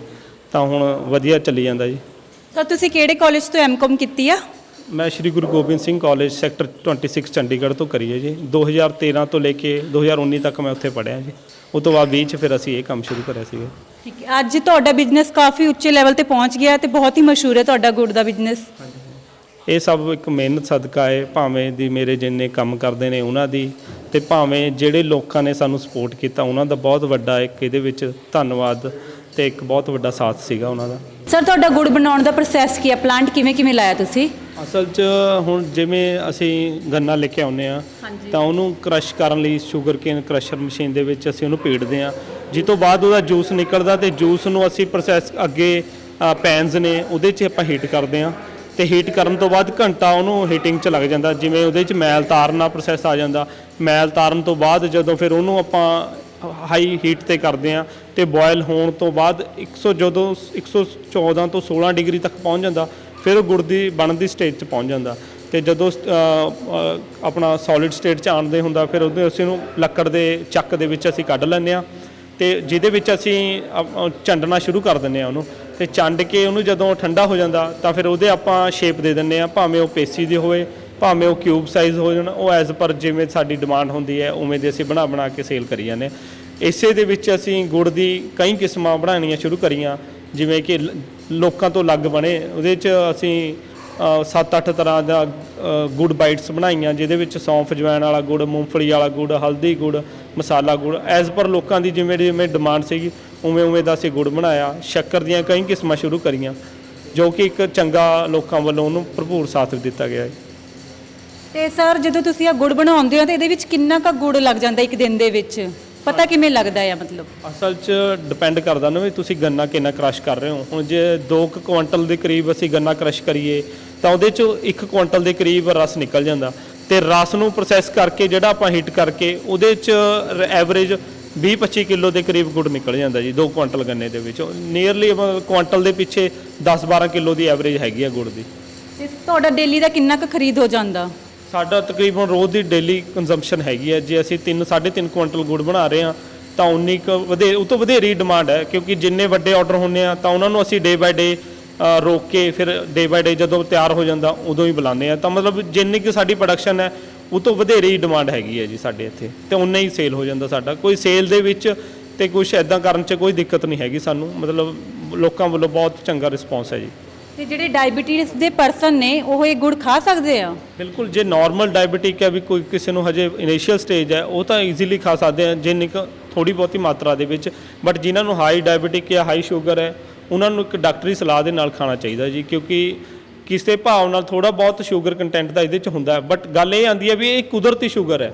ਤਾਂ ਹੁਣ ਵਧੀਆ ਚੱਲੀ ਜਾਂਦਾ ਜੀ।
ਸਰ ਤੁਸੀਂ ਕਿਹੜੇ ਕਾਲਜ ਤੋਂ ਐਮਕਾਮ ਕੀਤੀ ਆ?
ਮੈਂ ਸ਼੍ਰੀ ਗੁਰੂ ਗੋਬਿੰਦ ਸਿੰਘ ਕਾਲਜ ਸੈਕਟਰ 26 ਚੰਡੀਗੜ੍ਹ ਤੋਂ ਕਰੀ ਹੈ ਜੀ। 2013 ਤੋਂ ਲੈ ਕੇ 2019 ਤੱਕ ਮੈਂ ਉੱਥੇ ਪੜ੍ਹਿਆ ਜੀ। ਉਸ ਤੋਂ ਬਾਅਦ 20 ਚ ਫਿਰ ਅਸੀਂ ਇਹ ਕੰਮ ਸ਼ੁਰੂ ਕਰਿਆ ਸੀਗਾ।
ਠੀਕ ਹੈ। ਅੱਜ ਤੁਹਾਡਾ ਬਿਜ਼ਨਸ ਕਾਫੀ ਉੱਚੇ ਲੈਵਲ ਤੇ ਪਹੁੰਚ ਗਿਆ ਤੇ ਬਹੁਤ ਹੀ ਮਸ਼ਹੂਰ ਹੈ ਤੁਹਾਡਾ ਗੁੜ ਦਾ ਬਿਜ਼ਨਸ
ਇਹ ਸਭ ਇੱਕ ਮਿਹਨਤ ਸਦਕਾ ਹੈ ਭਾਵੇਂ ਦੀ ਮੇਰੇ ਜਿੰਨੇ ਕੰਮ ਕਰਦੇ ਨੇ ਉਹਨਾਂ ਦੀ ਤੇ ਭਾਵੇਂ ਜਿਹੜੇ ਲੋਕਾਂ ਨੇ ਸਾਨੂੰ ਸਪੋਰਟ ਕੀਤਾ ਉਹਨਾਂ ਦਾ ਬਹੁਤ ਵੱਡਾ ਇੱਕ ਇਹਦੇ ਵਿੱਚ ਧੰਨਵਾਦ ਤੇ ਇੱਕ ਬਹੁਤ ਵੱਡਾ ਸਾਥ ਸੀਗਾ ਉਹਨਾਂ ਦਾ।
ਸਰ ਤੁਹਾਡਾ ਗੁੜ ਬਣਾਉਣ ਦਾ ਪ੍ਰੋਸੈਸ ਕੀ ਹੈ? ਪਲਾਂਟ ਕਿਵੇਂ ਕਿਵੇਂ ਲਾਇਆ ਤੁਸੀਂ?
ਅਸਲ 'ਚ ਹੁਣ ਜਿਵੇਂ ਅਸੀਂ ਗੰਨਾ ਲੈ ਕੇ ਆਉਂਦੇ ਆ ਤਾਂ ਉਹਨੂੰ ਕ੍ਰਸ਼ ਕਰਨ ਲਈ ਸ਼ੂਗਰ ਕੇਨ ਕ੍ਰਸ਼ਰ ਮਸ਼ੀਨ ਦੇ ਵਿੱਚ ਅਸੀਂ ਉਹਨੂੰ ਪੀੜਦੇ ਆ। ਜਿਸ ਤੋਂ ਬਾਅਦ ਉਹਦਾ ਜੂਸ ਨਿਕਲਦਾ ਤੇ ਜੂਸ ਨੂੰ ਅਸੀਂ ਪ੍ਰੋਸੈਸ ਅੱਗੇ ਪੈਨਸ ਨੇ ਉਹਦੇ 'ਚ ਆਪਾਂ ਹੀਟ ਕਰਦੇ ਆ। ਤੇ ਹੀਟ ਕਰਨ ਤੋਂ ਬਾਅਦ ਘੰਟਾ ਉਹਨੂੰ ਹੀਟਿੰਗ 'ਚ ਲੱਗ ਜਾਂਦਾ ਜਿਵੇਂ ਉਹਦੇ 'ਚ ਮੈਲ ਤਾਰਨਾ ਪ੍ਰੋਸੈਸ ਆ ਜਾਂਦਾ। ਮੈਲ ਤਾਰਨ ਤੋਂ ਬਾਅਦ ਜਦੋਂ ਫਿਰ ਉਹਨੂੰ ਆਪਾਂ ਹਾਈ ਹੀਟ ਤੇ ਕਰਦੇ ਆ ਤੇ ਬੋਇਲ ਹੋਣ ਤੋਂ ਬਾਅਦ 100 ਜਦੋਂ 114 ਤੋਂ 16 ਡਿਗਰੀ ਤੱਕ ਪਹੁੰਚ ਜਾਂਦਾ ਫਿਰ ਉਹ ਗੁੜ ਦੀ ਬਣਨ ਦੀ ਸਟੇਜ 'ਚ ਪਹੁੰਚ ਜਾਂਦਾ ਤੇ ਜਦੋਂ ਆਪਣਾ ਸੋਲਿਡ ਸਟੇਟ 'ਚ ਆਉਂਦੇ ਹੁੰਦਾ ਫਿਰ ਉਹਦੇ ਅਸੀਂ ਉਹਨੂੰ ਲੱਕੜ ਦੇ ਚੱਕ ਦੇ ਵਿੱਚ ਅਸੀਂ ਕੱਢ ਲੈਂਦੇ ਆ ਤੇ ਜਿਹਦੇ ਵਿੱਚ ਅਸੀਂ ਚੰਡਣਾ ਸ਼ੁਰੂ ਕਰ ਦਿੰਦੇ ਆ ਉਹਨੂੰ ਤੇ ਚੰਡ ਕੇ ਉਹਨੂੰ ਜਦੋਂ ਠੰਡਾ ਹੋ ਜਾਂਦਾ ਤਾਂ ਫਿਰ ਉਹਦੇ ਆਪਾਂ ਸ਼ੇਪ ਦੇ ਦਿੰਦੇ ਆ ਭਾਵੇਂ ਉਹ ਪੇਸੀ ਦੇ ਹੋਵੇ, ਭਾਵੇਂ ਉਹ ਕਿਊਬ ਸਾਈਜ਼ ਹੋ ਜਾਣ, ਉਹ ਐਜ਼ ਪਰ ਜਿਵੇਂ ਸਾਡੀ ਡਿਮਾਂਡ ਹੁੰਦੀ ਹੈ ਉਵੇਂ ਦੇ ਅਸੀਂ ਬਣਾ ਬਣਾ ਕੇ ਸੇਲ ਕਰੀ ਜਾਂਦੇ ਹਾਂ। ਇਸੇ ਦੇ ਵਿੱਚ ਅਸੀਂ ਗੁੜ ਦੀ ਕਈ ਕਿਸਮਾਂ ਬਣਾਉਣੀਆਂ ਸ਼ੁਰੂ ਕਰੀਆਂ, ਜਿਵੇਂ ਕਿ ਲ- ਲੋਕਾਂ ਤੋਂ ਅਲੱਗ ਬਣੇ। ਉਹਦੇ 'ਚ ਅਸੀਂ 7-8 ਤਰ੍ਹਾਂ ਦਾ ਗੁੜ ਬਾਈਟਸ ਬਣਾਈਆਂ, ਜਿਹਦੇ ਵਿੱਚ ਸੌਂਫ, ਜਵੈਣ ਵਾਲਾ ਗੁੜ, ਮੂੰਗਫਲੀ ਵਾਲਾ ਗੁੜ, ਹਲਦੀ ਗੁੜ, ਮਸਾਲਾ ਗੁੜ ਐਜ਼ ਪਰ ਲੋਕਾਂ ਦੀ ਜਿਵੇਂ ਜਿਵੇਂ ਡਿਮਾਂਡ ਸੀਗੀ, ਉਵੇਂ ਉਵੇਂ ਦਾ ਅਸੀਂ ਗੁੜ ਬਣਾਇਆ। ਸ਼ੱਕਰ ਦੀਆਂ ਕਈ ਕਿਸਮਾਂ ਸ਼ੁਰੂ ਕਰੀਆਂ, ਜੋ ਕਿ ਇੱਕ ਚੰਗਾ ਲੋਕਾਂ ਵੱਲੋਂ ਉਹਨੂੰ ਭਰਪੂਰ ਸਾਥ ਦਿੱਤਾ ਗਿਆ ਹੈ।
ਤੇ ਸਰ, ਜਦੋਂ ਤੁਸੀਂ ਆ ਗੁੜ ਬਣਾਉਂਦੇ ਹੋ, ਤਾਂ ਇਹਦੇ ਵਿੱਚ ਕਿੰਨਾ ਕੁ ਗੁੜ ਲੱਗ ਜਾਂਦਾ ਇੱਕ ਦਿਨ ਦੇ ਵਿੱਚ? ਪਤਾ ਕਿਵੇਂ ਲੱਗਦਾ ਹੈ ਮਤਲਬ?
ਅਸਲ 'ਚ ਡਿਪੈਂਡ ਕਰਦਾ ਨਾ ਵੀ ਤੁਸੀਂ ਗੰਨਾ ਕਿੰਨਾ ਕ੍ਰਸ਼ ਕਰ ਰਹੇ ਹੋ। ਹੁਣ ਜੇ 2 ਕੁਇੰਟਲ ਦੇ ਕਰੀਬ ਅਸੀਂ ਗੰਨਾ ਕ੍ਰਸ਼ ਕਰੀਏ ਤਾਂ ਉਹਦੇ 'ਚੋਂ 1 ਕੁਇੰਟਲ ਦੇ ਕਰੀਬ ਰਸ ਨਿਕਲ ਜਾਂਦਾ। ਤੇ ਰਸ ਨੂੰ ਪ੍ਰੋਸੈਸ ਕਰਕੇ ਜਿਹੜਾ ਆਪਾਂ ਹੀਟ ਕਰਕੇ ਉਹਦੇ 'ਚ ਐਵਰੇਜ 20-25 ਕਿਲੋ ਦੇ ਕਰੀਬ ਗੁੜ ਨਿਕਲ ਜਾਂਦਾ ਜੀ 2 ਕੁਇੰਟਲ ਗੰਨੇ ਦੇ ਵਿੱਚ। ਨੀਅਰਲੀ ਕੁਇੰਟਲ ਦੇ ਪਿੱਛੇ 10-12 ਕਿਲੋ ਦੀ ਐਵਰੇਜ ਹੈਗੀ ਆ ਗੁੜ ਦੀ।
ਤੇ ਤੁਹਾਡਾ ਡੇਲੀ ਦਾ ਕਿੰਨਾ ਕੁ ਖਰੀਦ ਹੋ ਜਾਂਦਾ?
ਸਾਡਾ ਤਕਰੀਬਨ ਰੋਜ਼ ਦੀ ਡੇਲੀ ਕੰਜ਼ੰਪਸ਼ਨ ਹੈਗੀ ਹੈ। ਜੇ ਅਸੀਂ 3 3.5 ਕੁਇੰਟਲ ਗੁੜ ਬਣਾ ਰਹੇ ਹਾਂ, ਤਾਂ ਉਨੀ ਕੁ ਵਧੇ, ਉਹ ਤੋਂ ਵਧੇਰੀ ਡਿਮਾਂਡ ਹੈ, ਕਿਉਂਕਿ ਜਿੰਨੇ ਵੱਡੇ ਆਰਡਰ ਹੁੰਦੇ ਆ, ਤਾਂ ਉਹਨਾਂ ਨੂੰ ਅਸੀਂ ਡੇ ਬਾਏ ਡੇ ਰੋਕ ਕੇ ਫਿਰ ਡੇ ਬਾਏ ਡੇ ਜਦੋਂ ਤਿਆਰ ਹੋ ਜਾਂਦਾ, ਉਦੋਂ ਹੀ ਬੁਲਾਉਂਦੇ ਆ ਤਾਂ ਮਤਲਬ ਜਿੰਨੀ ਕਿ ਸਾਡੀ ਪ੍ਰੋਡਕਸ਼ਨ ਹੈ, ਉਹ ਤੋਂ ਵਧੇਰੀ ਡਿਮਾਂਡ ਹੈਗੀ ਹੈ ਜੀ ਸਾਡੇ ਇੱਥੇ। ਤੇ ਉਨਾ ਹੀ ਸੇਲ ਹੋ ਜਾਂਦਾ ਸਾਡਾ। ਕੋਈ ਸੇਲ ਦੇ ਵਿੱਚ ਤੇ ਕੁਝ ਐਦਾਂ ਕਰਨ 'ਚ ਕੋਈ ਦਿੱਕਤ ਨਹੀਂ ਹੈਗੀ ਸਾਨੂੰ। ਮਤਲਬ ਲੋਕਾਂ ਵੱਲੋਂ ਬਹੁਤ ਚੰਗਾ ਰਿਸਪੌਂਸ ਹੈ ਜੀ।
ਤੇ ਜਿਹੜੇ ਡਾਇਬੀਟੀਜ਼ ਦੇ ਪਰਸਨ ਨੇ, ਉਹ ਇਹ ਗੁੜ ਖਾ ਸਕਦੇ ਆ?
ਬਿਲਕੁਲ, ਜੇ ਨਾਰਮਲ ਡਾਇਬੀਟਿਕ ਹੈ ਵੀ ਕੋਈ ਕਿਸੇ ਨੂੰ ਹਜੇ ਇਨੀਸ਼ੀਅਲ ਸਟੇਜ ਹੈ, ਉਹ ਤਾਂ ਈਜ਼ੀਲੀ ਖਾ ਸਕਦੇ ਆ ਜਿੰਨੀ ਕੁ ਥੋੜੀ ਬਹੁਤੀ ਮਾਤਰਾ ਦੇ ਵਿੱਚ। ਬਟ ਜਿਨ੍ਹਾਂ ਨੂੰ ਹਾਈ ਡਾਇਬੀਟਿਕ ਜਾਂ ਹਾਈ ਸ਼ੂਗਰ ਹੈ, ਉਹਨਾਂ ਨੂੰ ਇੱਕ ਡਾਕਟਰੀ ਸਲਾਹ ਦੇ ਨਾਲ ਖਾਣਾ ਚਾਹੀਦਾ ਜੀ, ਕਿਉਂਕਿ ਕਿਸੇ ਭਾਵ ਨਾਲ ਥੋੜਾ ਬਹੁਤ ਸ਼ੂਗਰ ਕੰਟੈਂਟ ਦਾ ਇਹਦੇ ਚ ਹੁੰਦਾ ਬਟ ਗੱਲ ਇਹ ਆਂਦੀ ਹੈ ਵੀ ਇਹ ਕੁਦਰਤੀ ਸ਼ੂਗਰ ਹੈ।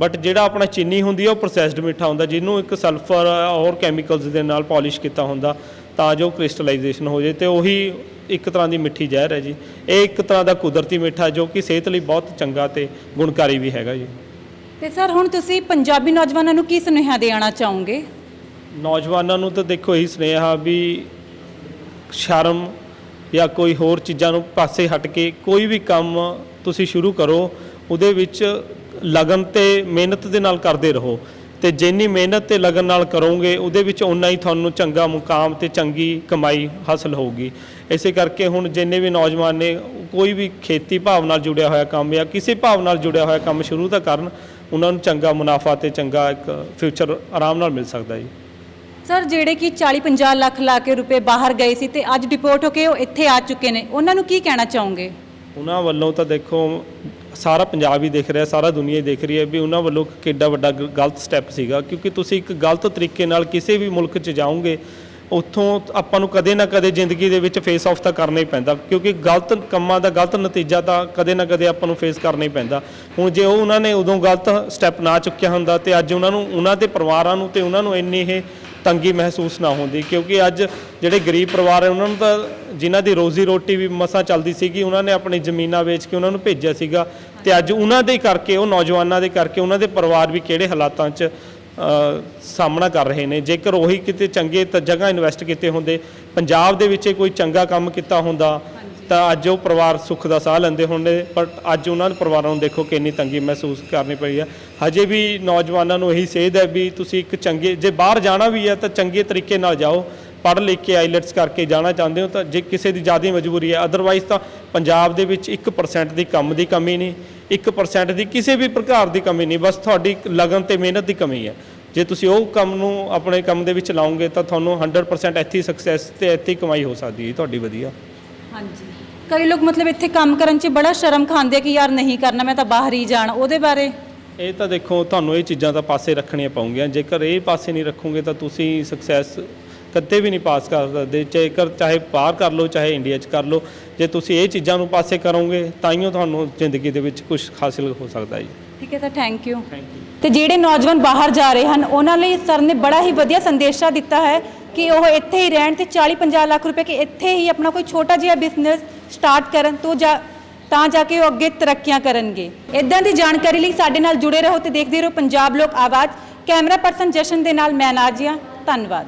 ਬਟ ਜਿਹੜਾ ਆਪਣਾ ਚੀਨੀ ਹੁੰਦੀ ਹੈ, ਉਹ ਪ੍ਰੋਸੈਸਡ ਮਿੱਠਾ ਹੁੰਦਾ, ਜਿਹਨੂੰ ਇੱਕ ਸਲਫਰ ਔਰ ਕੈਮੀਕਲਸ ਦੇ ਨਾਲ ਪਾਲਿਸ਼ ਕੀਤਾ ਹੁੰਦਾ। ਤਾਂ ਜੋ ਕ੍ਰਿਸਟਲਾਈਜੇਸ਼ਨ ਹੋ ਜਾਏ ਤੇ ਉਹੀ ਇੱਕ ਤਰ੍ਹਾਂ ਦੀ ਮਿੱਠੀ ਜ਼ਹਿਰ ਹੈ ਜੀ। ਇਹ ਇੱਕ ਤਰ੍ਹਾਂ ਦਾ ਕੁਦਰਤੀ ਮਿੱਠਾ ਜੋ ਕਿ ਸਿਹਤ ਲਈ ਬਹੁਤ ਚੰਗਾ ਤੇ ਗੁਣਕਾਰੀ ਵੀ ਹੈਗਾ ਜੀ।
ਤੇ ਸਰ ਹੁਣ ਤੁਸੀਂ ਪੰਜਾਬੀ ਨੌਜਵਾਨਾਂ ਨੂੰ ਕੀ ਸੁਨੇਹਾ ਦੇਣਾ ਚਾਹੋਗੇ?
ਨੌਜਵਾਨਾਂ ਨੂੰ ਤਾਂ ਦੇਖੋ ਇਹੀ ਸੁਨੇਹਾ ਵੀ ਸ਼ਰਮ ਜਾਂ ਕੋਈ ਹੋਰ ਚੀਜ਼ਾਂ ਨੂੰ ਪਾਸੇ ਹਟ ਕੇ ਕੋਈ ਵੀ ਕੰਮ ਤੁਸੀਂ ਸ਼ੁਰੂ ਕਰੋ ਉਹਦੇ ਵਿੱਚ ਲਗਨ ਤੇ ਮਿਹਨਤ ਦੇ ਨਾਲ ਕਰਦੇ ਰਹੋ। ਤੇ ਜਿੰਨੀ ਮਿਹਨਤ ਤੇ ਲਗਨ ਨਾਲ ਕਰੋਗੇ ਉਹਦੇ ਵਿੱਚ ਓਨਾ ਹੀ ਤੁਹਾਨੂੰ ਚੰਗਾ ਮੁਕਾਮ ਤੇ ਚੰਗੀ ਕਮਾਈ ਹਾਸਲ ਹੋਊਗੀ। ਇਸੇ ਕਰਕੇ ਹੁਣ ਜਿੰਨੇ ਵੀ ਨੌਜਵਾਨ ਨੇ ਕੋਈ ਵੀ ਖੇਤੀ ਭਾਵ ਨਾਲ ਜੁੜਿਆ ਹੋਇਆ ਕੰਮ ਜਾਂ ਕਿਸੇ ਭਾਵ ਨਾਲ ਜੁੜਿਆ ਹੋਇਆ ਕੰਮ ਸ਼ੁਰੂ ਤਾਂ ਕਰਨ ਉਹਨਾਂ ਨੂੰ ਚੰਗਾ ਮੁਨਾਫਾ ਤੇ ਚੰਗਾ ਇੱਕ ਫਿਊਚਰ ਆਰਾਮ ਨਾਲ ਮਿਲ ਸਕਦਾ ਜੀ।
ਸਰ ਜਿਹੜੇ ਕਿ 40-50 ਲੱਖ ਲਾ ਕੇ ਰੁਪਏ ਬਾਹਰ ਗਏ ਸੀ ਤੇ ਅੱਜ ਡਿਪੋਰਟ ਹੋ ਕੇ ਉਹ ਇੱਥੇ ਆ ਚੁੱਕੇ ਨੇ ਉਹਨਾਂ ਨੂੰ ਕੀ ਕਹਿਣਾ ਚਾਹੋਗੇ?
ਉਹਨਾਂ ਵੱਲੋਂ ਤਾਂ ਦੇਖੋ ਸਾਰਾ ਪੰਜਾਬ ਹੀ ਦੇਖ ਰਿਹਾ, ਸਾਰਾ ਦੁਨੀਆ ਹੀ ਦੇਖ ਰਹੀ ਹੈ ਵੀ ਉਹਨਾਂ ਵੱਲੋਂ ਕਿੱਡਾ ਵੱਡਾ ਗ- ਗਲਤ ਸਟੈਪ ਸੀਗਾ, ਕਿਉਂਕਿ ਤੁਸੀਂ ਇੱਕ ਗਲਤ ਤਰੀਕੇ ਨਾਲ ਕਿਸੇ ਵੀ ਮੁਲਕ 'ਚ ਜਾਓਗੇ, ਉੱਥੋਂ ਆਪਾਂ ਨੂੰ ਕਦੇ ਨਾ ਕਦੇ ਜ਼ਿੰਦਗੀ ਦੇ ਵਿੱਚ ਫੇਸ ਆਫ ਤਾਂ ਕਰਨਾ ਹੀ ਪੈਂਦਾ, ਕਿਉਂਕਿ ਗਲਤ ਕੰਮਾਂ ਦਾ, ਗਲਤ ਨਤੀਜਾ ਤਾਂ ਕਦੇ ਨਾ ਕਦੇ ਆਪਾਂ ਨੂੰ ਫੇਸ ਕਰਨਾ ਹੀ ਪੈਂਦਾ। ਹੁਣ ਜੇ ਉਹ ਉਹਨਾਂ ਨੇ ਉਦੋਂ ਗਲਤ ਸਟੈਪ ਨਾ ਚੁੱਕਿਆ ਹੁੰਦਾ ਤੇ ਅੱਜ ਉਹਨਾਂ ਨੂੰ, ਉਹਨਾਂ ਦੇ ਪਰਿਵਾਰਾਂ ਨੂੰ ਤੇ ਉਹਨਾਂ ਨੂੰ ਇੰਨੀ ਇਹ ਤੰਗੀ ਮਹਿਸੂਸ ਨਾ ਹੁੰਦੀ, ਕਿਉਂਕਿ ਅੱਜ ਜਿਹੜੇ ਗਰੀਬ ਪਰਿਵਾਰ ਹੈ ਉਹਨਾਂ ਨੂੰ ਤਾਂ ਜਿਨ੍ਹਾਂ ਦੀ ਰੋਜ਼ੀ ਰੋਟੀ ਵੀ ਮਸਾਂ ਚੱਲਦੀ ਸੀਗੀ, ਉਹਨਾਂ ਨੇ ਆਪਣੀ ਜ਼ਮੀਨਾਂ ਵੇਚ ਕੇ ਉਹਨਾਂ ਨੂੰ ਭੇਜਿਆ ਸੀਗਾ। ਤੇ ਅੱਜ ਉਹਨਾਂ ਦੇ ਕਰਕੇ, ਉਹ ਨੌਜਵਾਨਾਂ ਦੇ ਕਰਕੇ, ਉਹਨਾਂ ਦੇ ਪਰਿਵਾਰ ਵੀ ਕਿਹੜੇ ਹਾਲਾਤਾਂ 'ਚ ਸਾਹਮਣਾ ਕਰ ਰਹੇ ਨੇ। ਜੇਕਰ ਉਹੀ ਕਿਤੇ ਚੰਗੇ ਤ- ਜਗ੍ਹਾ ਇਨਵੈਸਟ ਕੀਤੇ ਹੁੰਦੇ, ਪੰਜਾਬ ਦੇ ਵਿੱਚ ਕੋਈ ਚੰਗਾ ਕੰਮ ਕੀਤਾ ਹੁੰਦਾ ਤਾਂ ਅੱਜ ਉਹ ਪਰਿਵਾਰ ਸੁੱਖ ਦਾ ਸਾਹ ਲੈਂਦੇ ਹੁੰਦੇ ਪਰ ਅੱਜ ਉਹਨਾਂ ਦੇ ਪਰਿਵਾਰਾਂ ਨੂੰ ਦੇਖੋ ਕਿੰਨੀ ਤੰਗੀ ਮਹਿਸੂਸ ਕਰਨੀ ਪਈ ਆ। ਹਜੇ ਵੀ ਨੌਜਵਾਨਾਂ ਨੂੰ ਇਹੀ ਸੇਧ ਹੈ ਵੀ ਤੁਸੀਂ ਇੱਕ ਚੰਗੇ, ਜੇ ਬਾਹਰ ਜਾਣਾ ਵੀ ਹੈ ਤਾਂ ਚੰਗੇ ਤਰੀਕੇ ਨਾਲ ਜਾਓ। ਪੜ੍ਹ ਲਿਖ ਕੇ ਆਈਲੈਟਸ ਕਰਕੇ ਜਾਣਾ ਚਾਹੁੰਦੇ ਹੋ ਤਾਂ ਜੇ ਕਿਸੇ ਦੀ ਜ਼ਿਆਦਾ ਮਜਬੂਰੀ ਹੈ ਅਦਰਵਾਈਜ਼ ਤਾਂ ਪੰਜਾਬ ਦੇ ਵਿੱਚ 1% ਦੀ ਕੰਮ ਦੀ ਕਮੀ ਨਹੀਂ 1% ਦੀ ਕਿਸੇ ਵੀ ਪ੍ਰਕਾਰ ਦੀ ਕਮੀ ਨਹੀਂ, ਬਸ ਤੁਹਾਡੀ ਲਗਨ ਤੇ ਮਿਹਨਤ ਦੀ ਕਮੀ ਹੈ। ਜੇ ਤੁਸੀਂ ਉਹ ਕੰਮ ਨੂੰ ਆਪਣੇ ਕੰਮ ਦੇ ਵਿੱਚ ਲਾਉਂਗੇ ਤਾਂ ਤੁਹਾਨੂੰ 100% ਇੱਥੇ ਸਕਸੈਸ ਤੇ ਇੱਥੇ ਕਮਾਈ ਹੋ ਸਕਦੀ ਹੈ। ਤੁਹਾਡੀ ਵਧੀਆ।
ਹਾਂਜੀ। ਕਈ ਲੋਕ ਮਤਲਬ ਇੱਥੇ ਕੰਮ ਕਰਨ 'ਚ ਬੜਾ ਸ਼ਰਮ ਖਾਂਦੇ ਕਿ ਯਾਰ ਨਹੀਂ ਕਰਨਾ ਮੈਂ ਤਾਂ ਬਾਹਰ ਹੀ ਜਾਣਾ। ਉਹਦੇ ਬਾਰੇ?
ਇਹ ਤਾਂ ਦੇਖੋ ਤੁਹਾਨੂੰ ਇਹ ਚੀਜ਼ਾਂ ਤਾਂ ਪਾਸੇ ਰੱਖਣੀਆਂ ਪਊਗੀਆਂ। ਜੇਕਰ ਇਹ ਪਾਸੇ ਨਹੀਂ ਰੱਖੋਗੇ ਤਾਂ ਤੁਸੀਂ ਸਕਸੈਸ ਕਦੇ ਵੀ ਨਹੀਂ ਪਾਸ ਕਰ ਸਕਦੇ। ਜੇਕਰ ਚਾਹੇ ਬਾਹਰ ਕਰ ਲਓ ਚਾਹੇ ਇੰਡੀਆ 'ਚ ਕਰ ਲਓ ਜੇ ਤੁਸੀਂ ਇਹ ਚੀਜ਼ਾਂ ਨੂੰ ਪਾਸੇ ਕਰੋਗੇ ਤਾਂ ਹੀ ਤੁਹਾਨੂੰ ਜ਼ਿੰਦਗੀ ਦੇ ਵਿੱਚ ਕੁਝ ਹਾਸਿਲ ਹੋ ਸਕਦਾ ਜੀ।
ਠੀਕ ਹੈ ਤਾਂ ਥੈਂਕ ਯੂ
ਥੈਂਕ ਯੂ
ਤੇ ਜਿਹੜੇ ਨੌਜਵਾਨ ਬਾਹਰ ਜਾ ਰਹੇ ਹਨ ਉਹਨਾਂ ਲਈ ਸਰ ਨੇ ਬੜਾ ਹੀ ਵਧੀਆ ਸੰਦੇਸ਼ਾ ਦਿੱਤਾ ਹੈ ਕਿ ਉਹ ਇੱਥੇ ਹੀ ਰਹਿਣ ਤੇ 40-50 ਲੱਖ ਰੁਪਏ ਕਿ ਇੱਥੇ ਹੀ ਆਪਣਾ ਕੋਈ ਛੋਟਾ ਜਿਹਾ ਬਿਜ਼ਨਸ ਸਟਾਰਟ ਕਰਨ ਤੋਂ ਜਾ ਤਾਂ ਜਾ ਕੇ ਉਹ ਅੱਗੇ ਤਰੱਕੀਆਂ ਕਰਨਗੇ। ਇਦਾਂ ਦੀ ਜਾਣਕਾਰੀ ਲਈ ਸਾਡੇ ਨਾਲ ਜੁੜੇ ਰਹੋ ਤੇ ਦੇਖਦੇ ਰਹੋ ਪੰਜਾਬ ਲੋਕ ਆਵਾਜ਼। ਕੈਮਰਾ ਪਰਸਨ ਜਸ਼ਨ ਦੇ ਨਾਲ ਮੈਂ ਨਾਜੀਆ। ਧੰਨਵਾਦ।